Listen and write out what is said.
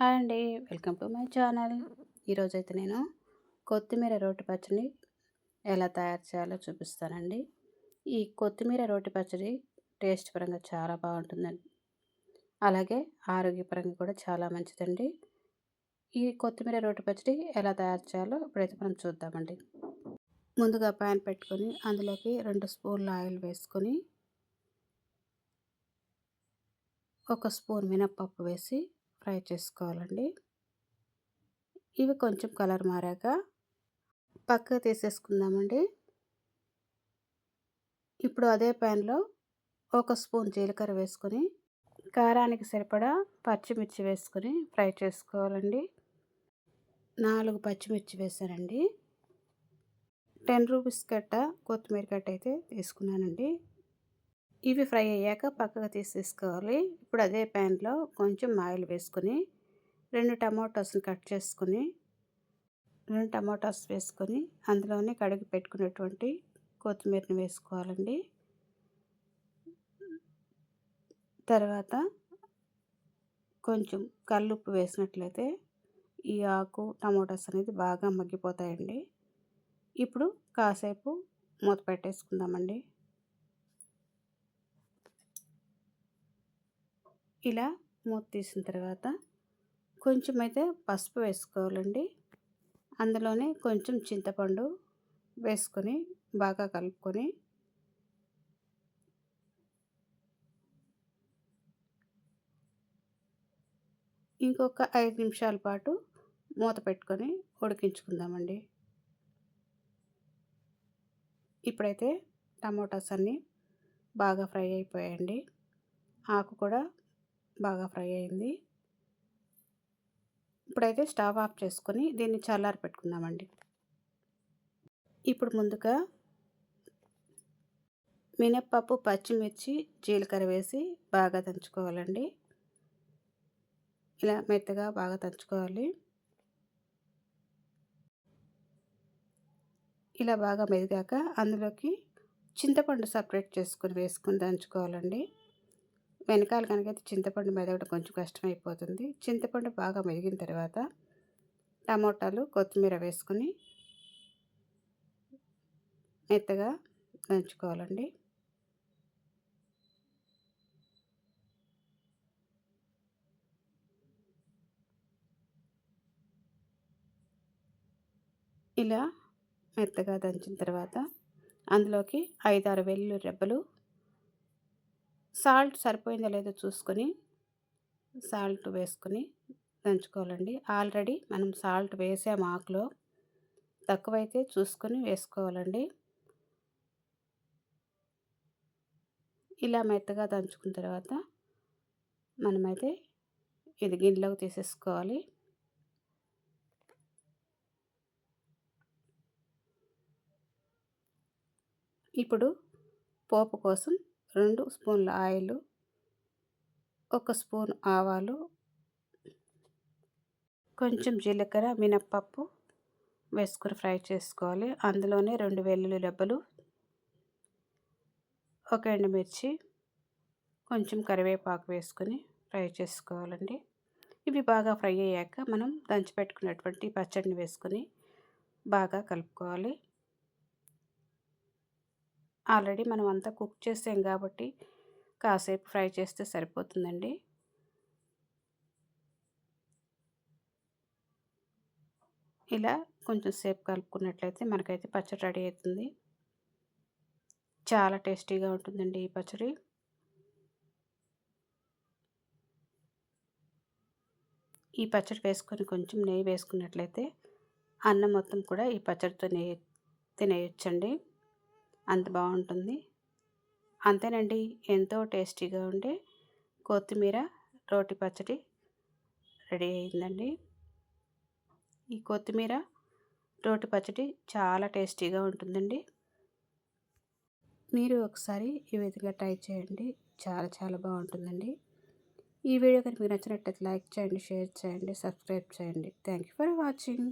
Hi అండి welcome to my channel. ఈరోజైతే నేను కొత్తిమీర రోటి పచ్చడి ఎలా తయారు చేయాలో చూపిస్తానండి. ఈ కొత్తిమీర రోటి పచ్చడి టేస్ట్ పరంగా చాలా బాగుంటుందండి. అలాగే ఆరోగ్యపరంగా కూడా చాలా మంచిదండి. ఈ కొత్తిమీర రోటి పచ్చడి ఎలా తయారు చేయాలో ఇప్పుడైతే మనం చూద్దామండి. ముందుగా ప్యాన్ పెట్టుకొని అందులోకి రెండు స్పూన్ల ఆయిల్ వేసుకొని ఒక స్పూన్ మినప్పప్పు వేసి ఫ్రై చేసుకోవాలండి. ఇవి కొంచెం కలర్ మారాక పక్కకు తీసేసుకుందామండి. ఇప్పుడు అదే ప్యాన్లో ఒక స్పూన్ జీలకర్ర వేసుకొని కారానికి సరిపడా పచ్చిమిర్చి వేసుకొని ఫ్రై చేసుకోవాలండి. నాలుగు పచ్చిమిర్చి వేసానండి. టెన్ రూపీస్ కట్ట కొత్తిమీర కట్ట అయితే తీసుకున్నానండి. ఇవి ఫ్రై అయ్యాక పక్కకు తీసేసుకోవాలి. ఇప్పుడు అదే ప్యాన్లో కొంచెం ఆయిల్ వేసుకొని రెండు టమాటోస్ని కట్ చేసుకొని రెండు టమాటోస్ వేసుకొని అందులోనే కడిగి పెట్టుకున్నటువంటి కొత్తిమీరని వేసుకోవాలండి. తర్వాత కొంచెం కల్లుప్పు వేసినట్లయితే ఈ ఆకు టమాటోస్ అనేది బాగా మగ్గిపోతాయండి. ఇప్పుడు కాసేపు మూత పెట్టేసుకుందామండి. ఇలా మూత తీసిన తర్వాత కొంచెం అయితే పసుపు వేసుకోవాలండి. అందులోనే కొంచెం చింతపండు వేసుకొని బాగా కలుపుకొని ఇంకొక ఐదు నిమిషాల పాటు మూత పెట్టుకొని ఉడికించుకుందామండి. ఇప్పుడైతే టమోటాస్ అన్నీ బాగా ఫ్రై అయిపోయాయండి. ఆకు కూడా బాగా ఫ్రై అయింది. ఇప్పుడైతే స్టవ్ ఆఫ్ చేసుకొని దీన్ని చల్లారి పెట్టుకుందామండి. ఇప్పుడు ముందుగా మినప్పప్పు పచ్చిమిర్చి జీలకర్ర వేసి బాగా దంచుకోవాలండి. ఇలా మెత్తగా బాగా దంచుకోవాలి. ఇలా బాగా మెదిగాక అందులోకి చింతపండు సపరేట్ చేసుకొని వేసుకొని దంచుకోవాలండి. వెనకాల కనుకైతే చింతపండు మెదగడం కొంచెం కష్టమైపోతుంది. చింతపండు బాగా మెదిగిన తర్వాత టమోటాలు కొత్తిమీర వేసుకొని మెత్తగా దంచుకోవాలండి. ఇలా మెత్తగా దంచిన తర్వాత అందులోకి ఐదారు వెల్లుల్లి రెబ్బలు సాల్ట్ సరిపోయిందో లేదో చూసుకొని సాల్ట్ వేసుకొని దంచుకోవాలండి. ఆల్రెడీ మనం సాల్ట్ వేసాము ఆకులో. తక్కువైతే చూసుకొని వేసుకోవాలండి. ఇలా మెత్తగా దంచుకున్న తర్వాత మనమైతే ఇది గిన్నెలోకి తీసేసుకోవాలి. ఇప్పుడు పోపు కోసం రెండు స్పూన్ల ఆయిల్ ఒక స్పూన్ ఆవాలు కొంచెం జీలకర్ర మినప్పప్పు వేసుకుని ఫ్రై చేసుకోవాలి. అందులోనే రెండు వెల్లుల్లి రెబ్బలు ఒక ఎండుమిర్చి కొంచెం కరివేపాకు వేసుకొని ఫ్రై చేసుకోవాలండి. ఇవి బాగా ఫ్రై అయ్యాక మనం దంచి పెట్టుకున్నటువంటి పచ్చడిని వేసుకొని బాగా కలుపుకోవాలి. ఆల్రెడీ మనం అంతా కుక్ చేసాం కాబట్టి కాసేపు ఫ్రై చేస్తే సరిపోతుందండి. ఇలా కొంచెం సేపు కలుపుకున్నట్లయితే మనకైతే పచ్చడి రెడీ అవుతుంది చాలా టేస్టీగా ఉంటుందండి ఈ పచ్చడి. ఈ పచ్చడి వేసుకొని కొంచెం నెయ్యి వేసుకున్నట్లయితే అన్నం మొత్తం కూడా ఈ పచ్చడితో నెయ్యి తినేయచ్చండి. అంత బాగుంటుంది. అంతేనండి ఎంతో టేస్టీగా ఉండే కొత్తిమీర రోటి పచ్చడి రెడీ అయిందండి. ఈ కొత్తిమీర రోటి పచ్చడి చాలా టేస్టీగా ఉంటుందండి. మీరు ఒకసారి ఈ విధంగా ట్రై చేయండి చాలా చాలా బాగుంటుందండి. ఈ వీడియో కనుక మీకు నచ్చినట్లయితే లైక్ చేయండి షేర్ చేయండి సబ్స్క్రైబ్ చేయండి. Thank you for watching.